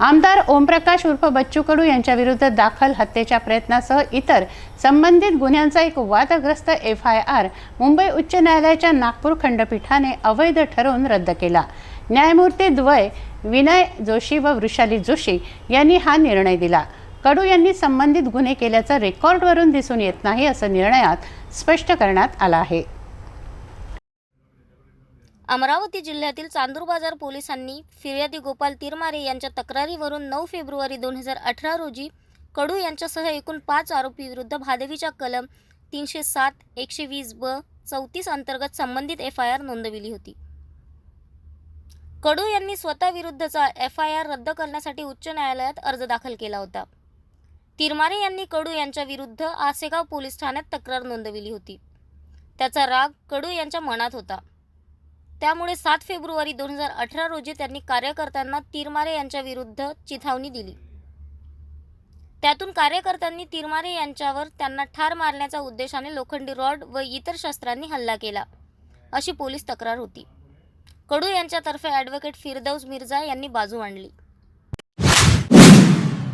आमदार ओमप्रकाश उर्फ बच्चू कडू यांच्याविरुद्ध दाखल हत्येच्या प्रयत्नासह इतर संबंधित गुन्ह्यांचा एक वादग्रस्त एफ आय आर मुंबई उच्च न्यायालयाच्या नागपूर खंडपीठाने अवैध ठरवून रद्द केला. न्यायमूर्ती द्वय विनय जोशी व वृषाली जोशी यांनी हा निर्णय दिला. कडू यांनी संबंधित गुन्हे केल्याचं रेकॉर्डवरून दिसून येत नाही असं निर्णयात स्पष्ट करण्यात आलं आहे. अमरावती जिल्ह्यातील चांदूर बाजार पोलिसांनी फिर्यादी गोपाल तिरमारे यांच्या तक्रारीवरून नऊ फेब्रुवारी दोन हजार अठरा रोजी कडू यांच्यासह एकूण पाच आरोपीविरुद्ध भादवीच्या कलम तीनशे सात एकशे वीस ब चौतीस अंतर्गत संबंधित एफ आय आर नोंदविली होती. कडू यांनी स्वतःविरुद्धचा एफ आय आर रद्द करण्यासाठी उच्च न्यायालयात अर्ज दाखल केला होता. तिरमारे यांनी कडू यांच्या विरुद्ध आसेगाव पोलीस ठाण्यात तक्रार नोंदविली होती. त्याचा राग कडू यांच्या मनात होता. त्यामुळे सात फेब्रुवारी दोन हजार अठरा रोजी त्यांनी कार्यकर्त्यांना तिरमारे यांच्या विरुद्ध चिथावणी दिली. त्यातून कार्यकर्त्यांनी तिरमारे यांच्यावर त्यांना ठार मारण्याच्या उद्देशाने लोखंडी रॉड व इतर शस्त्रांनी हल्ला केला अशी पोलीस तक्रार होती. कडू यांच्यातर्फे ॲडव्होकेट फिरदौस मिर्झा यांनी बाजू मांडली.